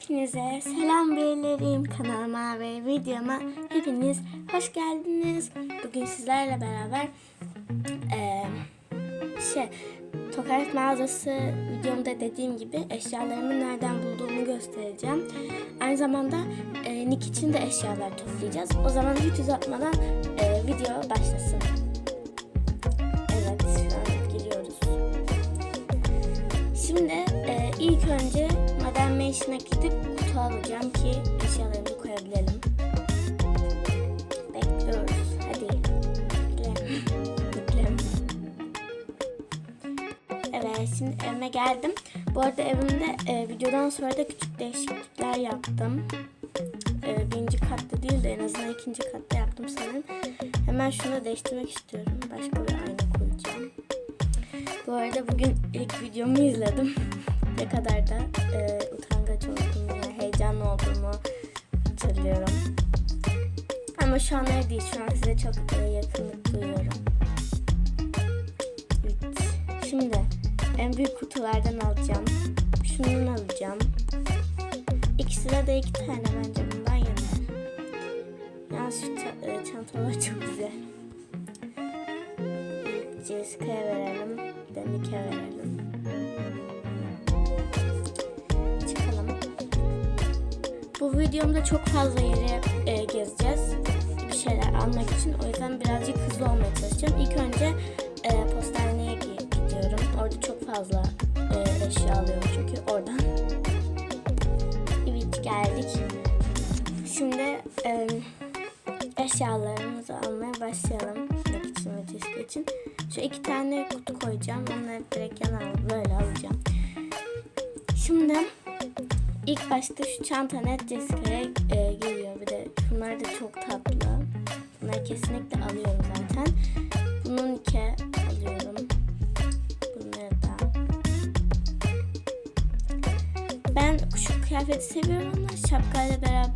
Hepinize selam beylerim kanalıma ve videoma hepiniz hoş geldiniz. Bugün sizlerle beraber eee şey Tokaret mağazası videomda dediğim gibi eşyalarımı nereden bulduğumu göstereceğim. Aynı zamanda eee Nick için de eşyalar toplayacağız. O zaman hiç uzatmadan eee, video başlasın. Modern Mansion'a gidip kutu alacağım ki eşyalarımızı koyabilelim. Bekliyoruz. Hadi. Bekle. Evet şimdi evime geldim. Bu arada evimde e, videodan sonra da küçük değişiklikler yaptım. E, birinci katta değil de en azından ikinci katta yaptım sanırım. Hemen şunu değiştirmek istiyorum. Başka bir ayna koyacağım. Bu arada bugün ilk videomu izledim. ne kadar da e, utangaç olduğumu, ve heyecanlı olduğumu hatırlıyorum. Ama şu an öyle değil. Şu an size çok e, yakınlık duyuyorum. Şimdi en büyük kutulardan alacağım. Şundan alacağım. İkisine de iki tane bence bundan yeter. Yalnız şu e, çantalar çok güzel. Jessica'ya verelim. Denik'e verelim. Bu videomda çok fazla yere e, gezeceğiz. Bir şeyler almak için. O yüzden birazcık hızlı olmaya çalışacağım. İlk önce e, postaneye gi- gidiyorum. Orada çok fazla e, eşya alıyorum çünkü oradan. Evet geldik. Şimdi e, eşyalarımızı almaya başlayalım. İçin ve Jessica için. Şu iki tane kutu koyacağım. Onları direkt yana böyle alacağım. Şimdi ilk başta şu çanta net Jessica'ya e, geliyor. Bir de şunlar da çok tatlı. Bunları kesinlikle alıyorum zaten. Bunun iki alıyorum. Bunları da. Ben şu kıyafeti seviyorum ama şapkayla beraber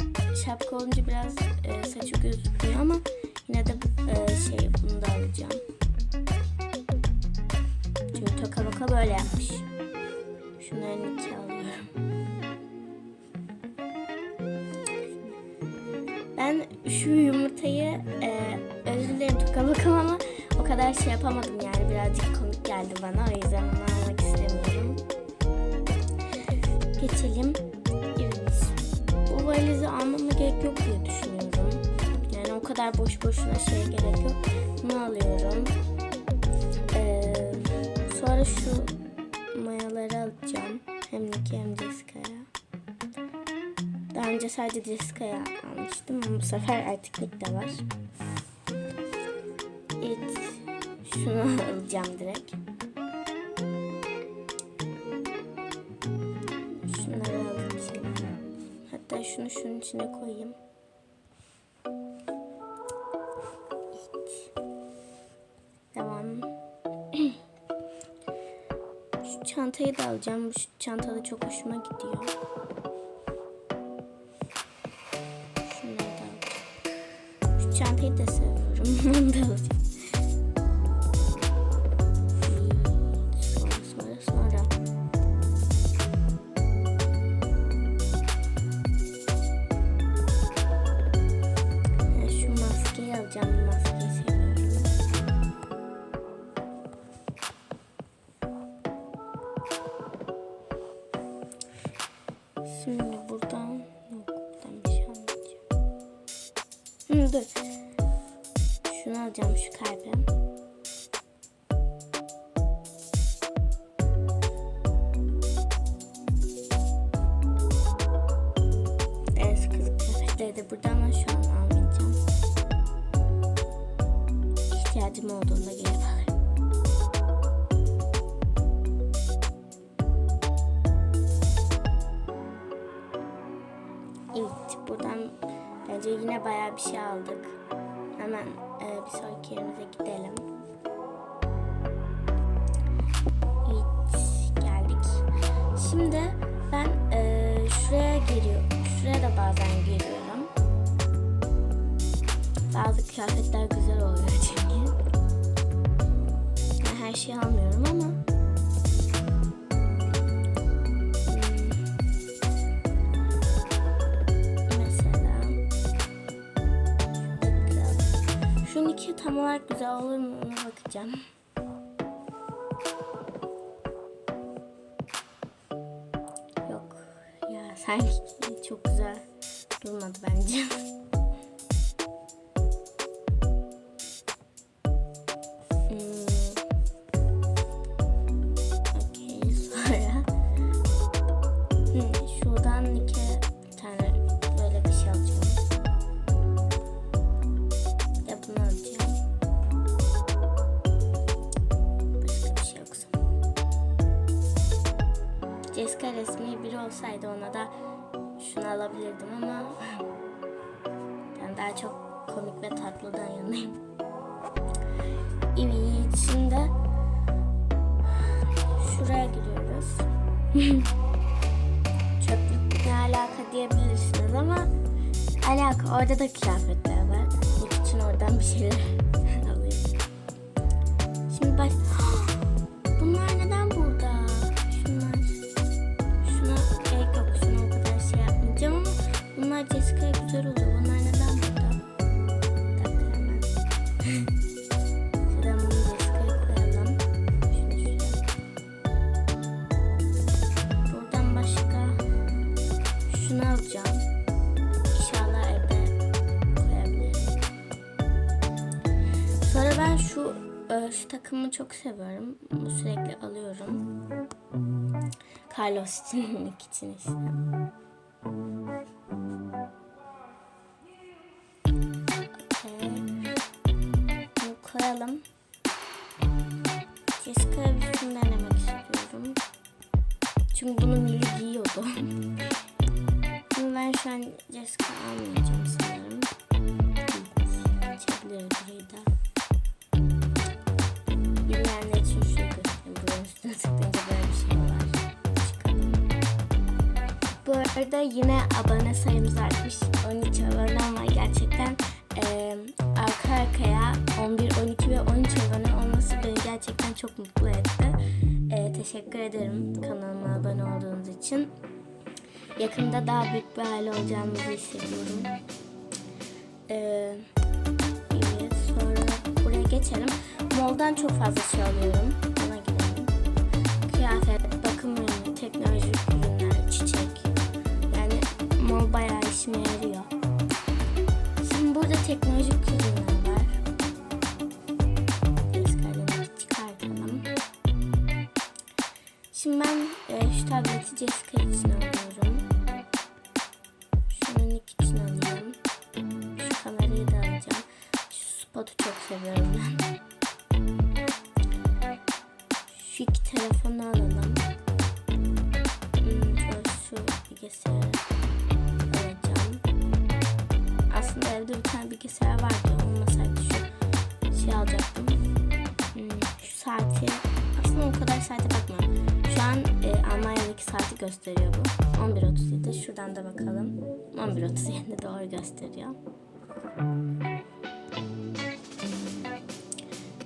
şapka olunca biraz e, saçı gözükmüyor ama yine de e, şey bunu da alacağım. Çünkü toka boka böyle yapmış. Şunların iki alıyorum. Şu yumurtayı e, özür dilerim bakam ama o kadar şey yapamadım yani birazcık komik geldi bana o yüzden onu almak istemiyorum. Geçelim. Evet. Bu valizi almama gerek yok diye düşünüyorum. Yani o kadar boş boşuna şey gerek yok. Bunu alıyorum. Ee, sonra şu sadece Jessica'ya almıştım ama bu sefer artık de var. Evet. Şunu alacağım direkt. Şunları şimdi. Hatta şunu şunun içine koyayım. Evet. Devam. Şu çantayı da alacağım. Bu çanta çok hoşuma gidiyor. Alacağım. Şu çantayı da Hı, dur. Şunu alacağım şu kalbi. Evet kızık kıyafetleri de burada ama şu an almayacağım. İhtiyacım olduğunda gelip alırım. Bence yine bayağı bir şey aldık. Hemen e, bir sonraki yerimize gidelim. Evet geldik. Şimdi ben e, şuraya giriyorum. Şuraya da bazen giriyorum. Bazı kıyafetler güzel oluyor çünkü. Her şeyi almıyorum olarak güzel olur mu ona bakacağım. Yok ya sanki çok güzel durmadı bence. Çöplük ne alaka diyebilirsiniz ama alaka orada da kıyafetler var. Bunun için oradan bir şeyler alayım. Şimdi baş... Bunlar neden burada? Şunlar. Şuna gerek yok. Şuna o kadar şey yapmayacağım ama bunlar Jessica'ya güzel oluyor. Takımı çok seviyorum. Bu sürekli alıyorum. Carlos için, için işte. Bunu koyalım. Jessica'ya bir şunu denemek istiyorum. Çünkü bunu Millie giyiyordu. Ama ben şu an Jessica almayacağım sanırım. Arada yine abone sayımız artmış. 13 abonem var gerçekten. eee, arka arkaya 11, 12 ve 13 abone olması beni gerçekten çok mutlu etti. Eee, teşekkür ederim kanalıma abone olduğunuz için. Yakında daha büyük bir aile olacağımızı hissediyorum. Evet, sonra buraya geçelim. Moldan çok fazla şey alıyorum. Ona gidelim. Kıyafet, bakım ürünü. Yani mol bayağı işime yarıyor. Şimdi burada teknolojik ürünler var. Eskiden çıkartalım. Şimdi ben e, şu tableti Jessica için alıyorum. Şunu Nick için alayım. Şu kamerayı da alacağım. Şu spotu çok seviyorum ben. Şu iki telefonu alalım. Hmm, şu bilgisayarı Evde bir tane bilgisayar vardı. Olmasaydı şu şey alacaktım. Hmm, şu saati aslında o kadar saate bakmıyorum. Şu an e, Almanya'daki saati gösteriyor bu. 11.37. Şuradan da bakalım. 11.37 doğru gösteriyor.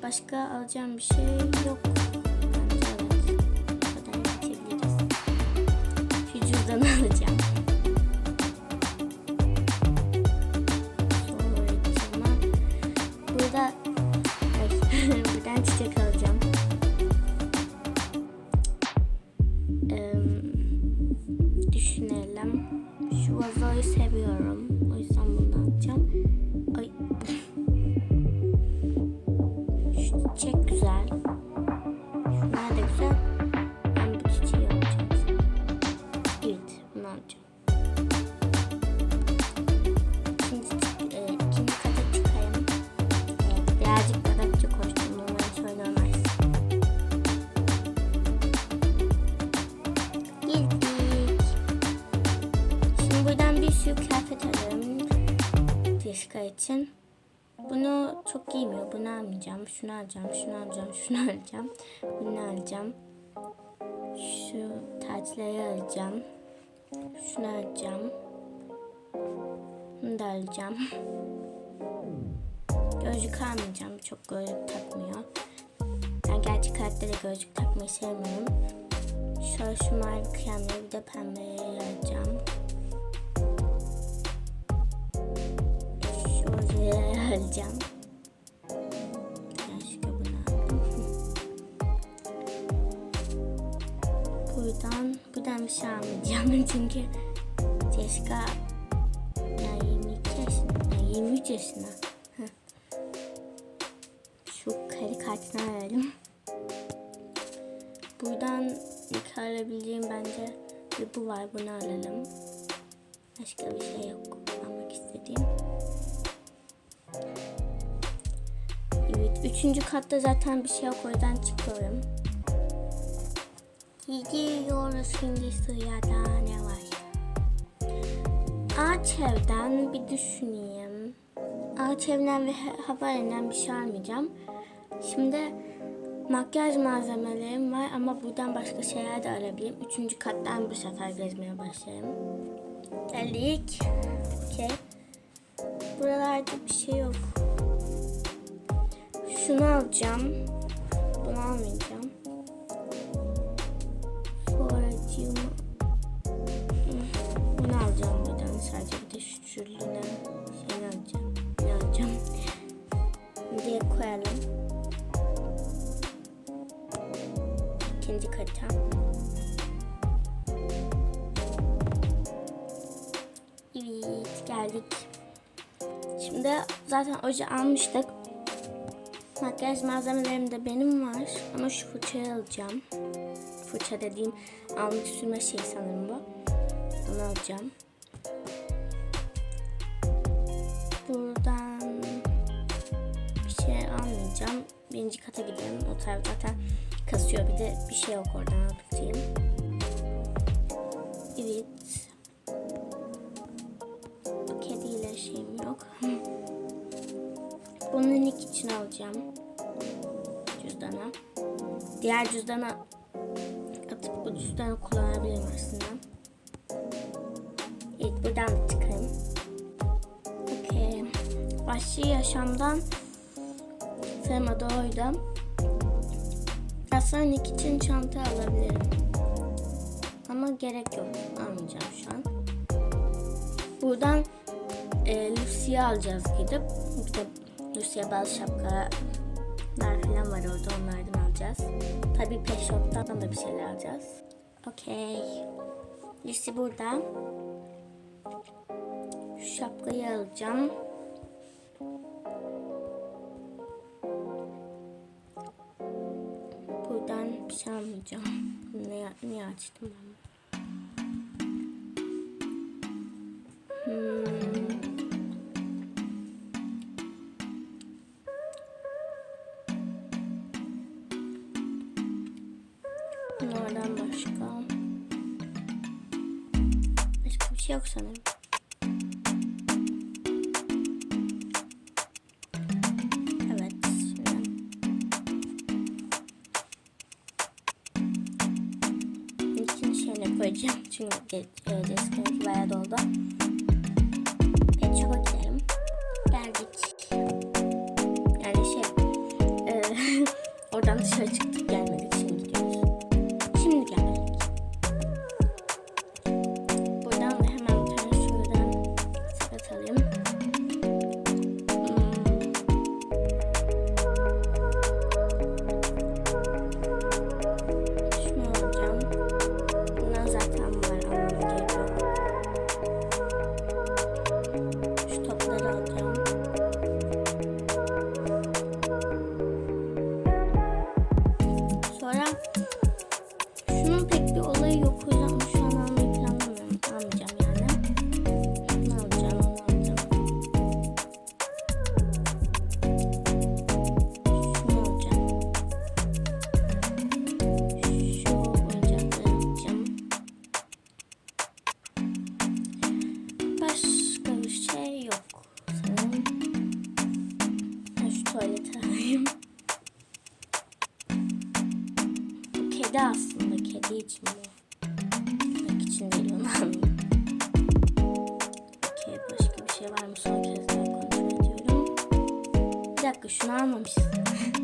Başka alacağım bir şey yok. Bence evet. Şu cüzdanı alacağım. Bir kıyafet alıyorum. İçin. Bunu çok giymiyor. Bunu almayacağım. Şunu alacağım. Şunu alacağım. Şunu alacağım. Bunu alacağım. Şu tacları alacağım. Şunu alacağım. Bunu da alacağım. Gözlük almayacağım. Çok gözlük takmıyor. Ben gerçek hayatta da gözlük takmayı sevmiyorum. Şöyle şu mavi kremleri bir de pembeyi alacağım. Şu öleceğim. Keşke bunu Buradan, buradan bir şey almayacağım çünkü Ceska ya 22 yaşında, ya 23 yaşında. Şu kare kartına verelim. Buradan ilk arayabileceğim bence bir bu var bunu alalım. Başka bir şey yok. Üçüncü katta zaten bir şey yok o yüzden çıkıyorum. Gidiyoruz şimdi sırada ne var? Ağaç evden bir düşüneyim. Ağaç evden ve ha- havalinden bir şey almayacağım. Şimdi makyaj malzemelerim var ama buradan başka şeyler de alabilirim. Üçüncü kattan bu sefer gezmeye başlayayım. Geldik. Okey. Buralarda bir şey yok. Şunu alacağım. Bunu almayacağım. Foracığımı bunu alacağım buradan. Sadece bir de şu şurlüğüne şeyini alacağım. Ne alacağım? diye koyalım. İkinci kata. Evet geldik. Şimdi zaten oje almıştık. Makyaj malzemelerim de benim var. Ama şu fırçayı alacağım. Fırça dediğim almak sürme şey sanırım bu. Bunu alacağım. Buradan bir şey almayacağım. Birinci kata gidelim. O taraf zaten kasıyor. Bir de bir şey yok oradan alıp Evet. Kediyle şeyim yok. Bunun ilk için alacağım. Cüzdana. Diğer cüzdana atıp bu cüzdanı kullanabilirim aslında. İlk buradan da çıkayım. Okey. Vahşi yaşamdan sevmedi oydu. Aslında ilk için çanta alabilirim. Ama gerek yok. Almayacağım şu an. Buradan e, Lucy'yi alacağız gidip. Bir de Lucy'ye bazı şapkalar falan var orada onlardan alacağız. Tabii Pet Shop'tan da bir şeyler alacağız. Okey. Lucy burada. Şu şapkayı alacağım. Buradan bir şey almayacağım. Ne, niye açtım ben? Şey yok sanırım. Evet. İçine şeyle koyacağım. Çünkü desktop bayağı doldu. Pet shop'a gidelim. Geldik. Yani şey. E, oradan dışarı çıktık dakika şunu almamışız.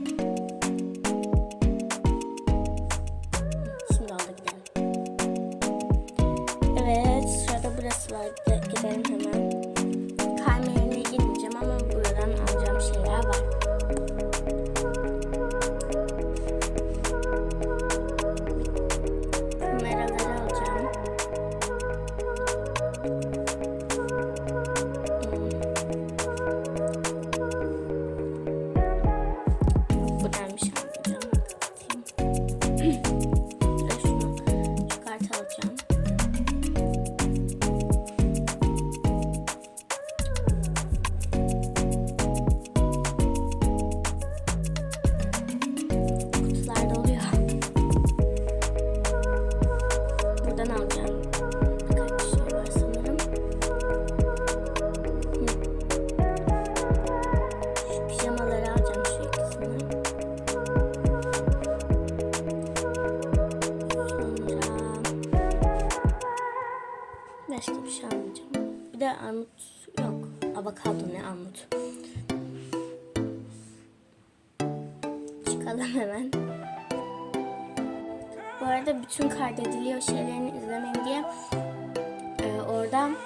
armut yok. Avokado ne armut. Çıkalım hemen. Bu arada bütün kaydediliyor şeylerini izlemeyin diye e, oradan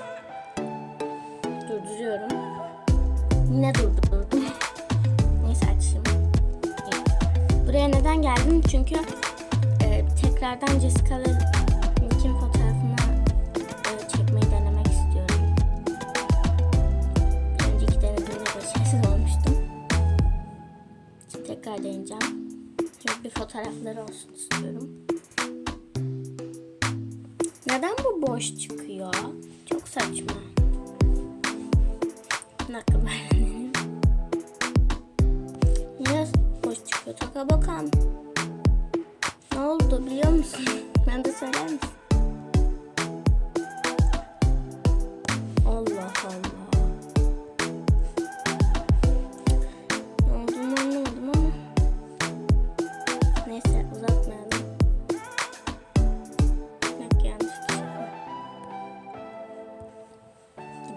durduruyorum. Yine durdurdum. Neyse açayım. Buraya neden geldim? Çünkü e, tekrardan Jessica tekrar deneyeceğim. Çünkü bir fotoğrafları olsun istiyorum. Neden bu boş çıkıyor? Çok saçma. Deneyeyim. Niye boş çıkıyor? Taka bakalım. Ne oldu biliyor musun? Ben de söyler misin?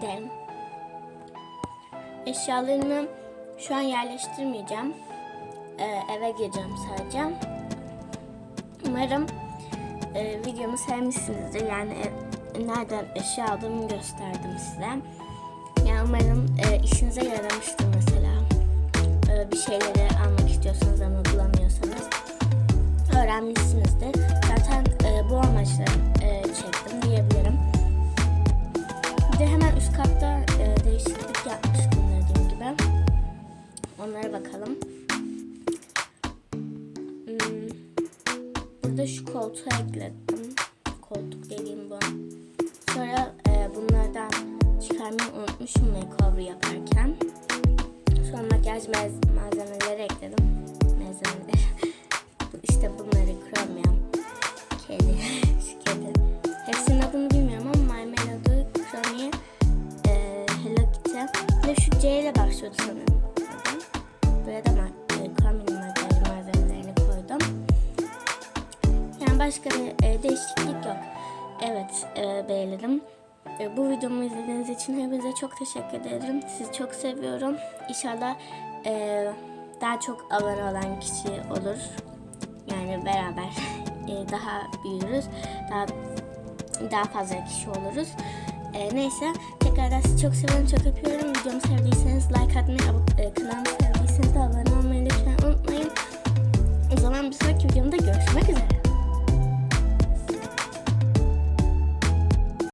Gidelim. Eşyalarımı şu an yerleştirmeyeceğim. Ee, eve gireceğim sadece. Umarım e, videomu sevmişsinizdir. Yani e, nereden eşya aldığımı gösterdim size. Yani umarım e, işinize yaramıştır mesela. E, bir şeyleri almak istiyorsanız ama bulamıyorsanız öğrenmişsinizdir. Zaten e, bu amaçla e, çektim diyebilirim. Katta e, değişiklik yapmıştım dediğim gibi. Onlara bakalım. Hmm, Burada şu koltuğu ekledim. Koltuk dediğim bu. Sonra e, bunlardan çıkarmayı unutmuşum makeover yaparken. Sonra makyaj malzemeleri ekledim. Başka bir e, değişiklik yok. Evet e, beğendim. E, bu videomu izlediğiniz için hepinize çok teşekkür ederim. Sizi çok seviyorum. İnşallah e, daha çok abone olan kişi olur. Yani beraber e, daha büyürüz. Daha daha fazla kişi oluruz. E, neyse tekrardan sizi çok seviyorum, çok öpüyorum. Videomu sevdiyseniz like atmayı, e, kanalımı sevdiyseniz de abone olmayı lütfen unutmayın. O zaman bir sonraki videomda